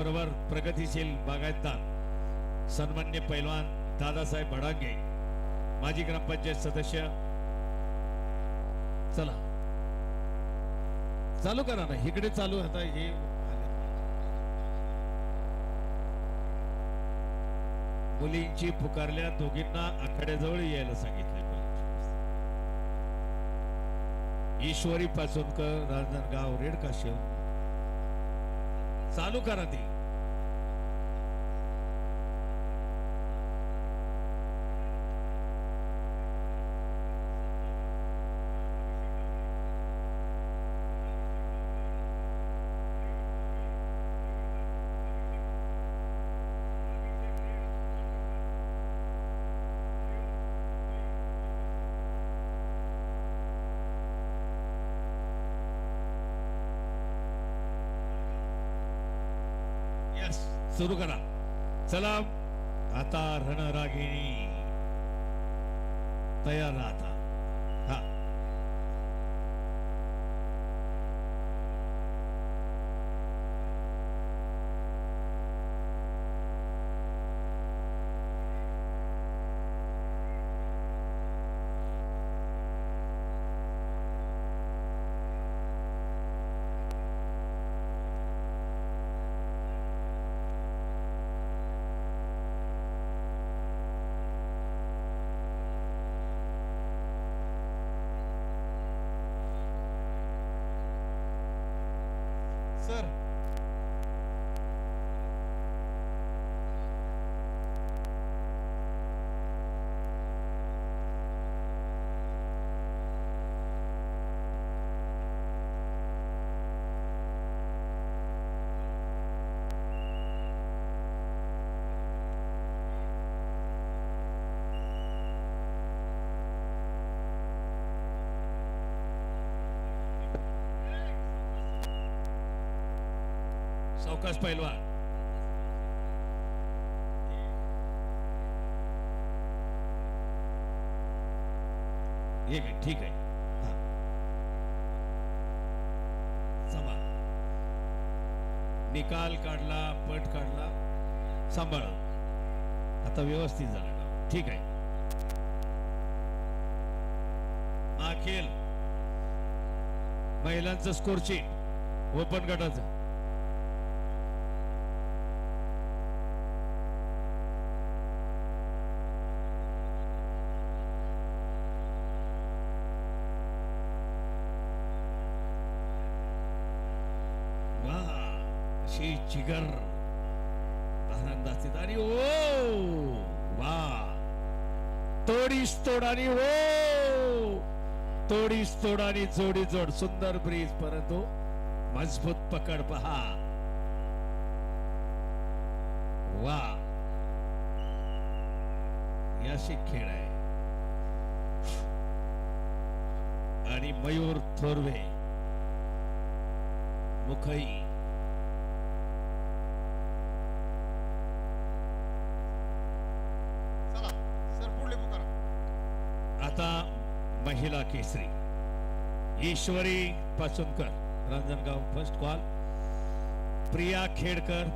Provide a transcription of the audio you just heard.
बरोबर प्रगतीशील बागायतदार सन्मान्य पैलवान दादासाहेब भडांगे माजी ग्रामपंचायत सदस्य. चला. चालू करा ना इकडे चालू आता हे. मुलींची पुकारल्या दोघींना आखाड्याजवळ यायला सांगितले ईश्वरी पाचोनकर राजनांदगाव रेडकाशिव. चालू सुरू करा. चला आता रणरागिणी तयार राहता हा सर सावकाश पैलवान. एक आहे ठीक आहे. निकाल काढला पट काढला. सांभाळ. आता व्यवस्थित झालं. ठीक आहे. अखिल महिलांचं स्कोर ओपन गटाचं वा शी जिगर. आनंदाची आणि ओ वा. तोडीस तोडानी ओ. तोडीस तोडानी जोडी जोड. सुंदर ब्रीज परंतु मजबूत पकड पहा. वा. याशी खेळ आहे. आणि मयूर थोरवे. मुखई चला सर पुढले पुकारा आता महिला केसरी ईश्वरी पासूनकर रांजणगाव फर्स्ट कॉल प्रिया खेडकर